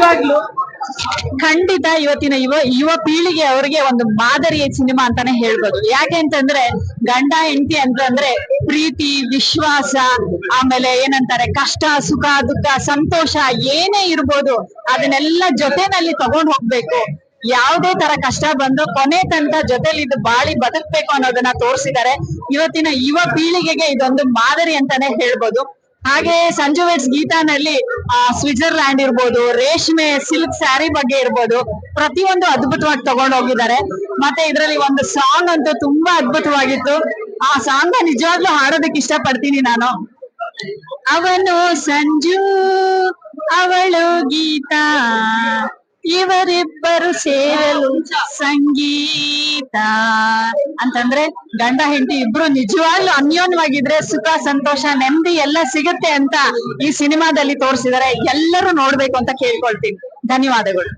ನಿಜವಾಗ್ಲು ಖಂಡಿತ ಇವತ್ತಿನ ಯುವ ಯುವ ಪೀಳಿಗೆ ಅವರಿಗೆ ಒಂದು ಮಾದರಿಯ ಸಿನಿಮಾ ಅಂತಾನೆ ಹೇಳ್ಬೋದು. ಯಾಕೆ ಅಂತಂದ್ರೆ ಗಂಡ, ಹೆಂಡತಿ ಅಂತಂದ್ರೆ ಪ್ರೀತಿ, ವಿಶ್ವಾಸ, ಆಮೇಲೆ ಏನಂತಾರೆ ಕಷ್ಟ, ಸುಖ, ದುಃಖ, ಸಂತೋಷ ಏನೇ ಇರ್ಬೋದು ಅದನ್ನೆಲ್ಲ ಜೊತೆನಲ್ಲಿ ತಗೊಂಡ್ ಹೋಗ್ಬೇಕು. ಯಾವುದೇ ತರ ಕಷ್ಟ ಬಂದು ಕೊನೆ ತನಕ ಜೊತೆಲಿ ಇದು ಬಾಳಿ ಬದುಕ್ಬೇಕು ಅನ್ನೋದನ್ನ ತೋರಿಸಿದ್ದಾರೆ. ಇವತ್ತಿನ ಯುವ ಪೀಳಿಗೆಗೆ ಇದೊಂದು ಮಾದರಿ ಅಂತಾನೆ ಹೇಳ್ಬೋದು. ಹಾಗೆ ಸಂಜು ವೆಟ್ಸ್ ಗೀತಾನಲ್ಲಿ, ಆ ಸ್ವಿಟ್ಜರ್ಲ್ಯಾಂಡ್ ಇರ್ಬೋದು, ರೇಷ್ಮೆ ಸಿಲ್ಕ್ ಸ್ಯಾರಿ ಬಗ್ಗೆ ಇರ್ಬೋದು, ಪ್ರತಿಯೊಂದು ಅದ್ಭುತವಾಗಿ ತಗೊಂಡು ಹೋಗಿದ್ದಾರೆ. ಮತ್ತೆ ಇದರಲ್ಲಿ ಒಂದು ಸಾಂಗ್ ಅಂತೂ ತುಂಬಾ ಅದ್ಭುತವಾಗಿತ್ತು. ಆ ಸಾಂಗ್ ನಿಜವಾಗ್ಲೂ ಹಾಡೋದಕ್ಕೆ ಇಷ್ಟ ಪಡ್ತೀನಿ ನಾನು. ಅವನು ಸಂಜು, ಅವಳು ಗೀತಾ. ಇವರಿಬ್ಬರು ಸೇರಲು ಸಂಗೀತ. ಅಂತಂದ್ರೆ ಗಂಡ, ಹೆಂಡತಿ ಇಬ್ರು ನಿಜವಾಗ್ಲೂ ಅನ್ಯೋನ್ಯವಾಗಿದ್ರೆ ಸುಖ, ಸಂತೋಷ, ನೆಮ್ಮದಿ ಎಲ್ಲ ಸಿಗುತ್ತೆ ಅಂತ ಈ ಸಿನಿಮಾದಲ್ಲಿ ತೋರಿಸಿದರೆ. ಎಲ್ಲರೂ ನೋಡ್ಬೇಕು ಅಂತ ಕೇಳ್ಕೊಳ್ತೀನಿ. ಧನ್ಯವಾದಗಳು.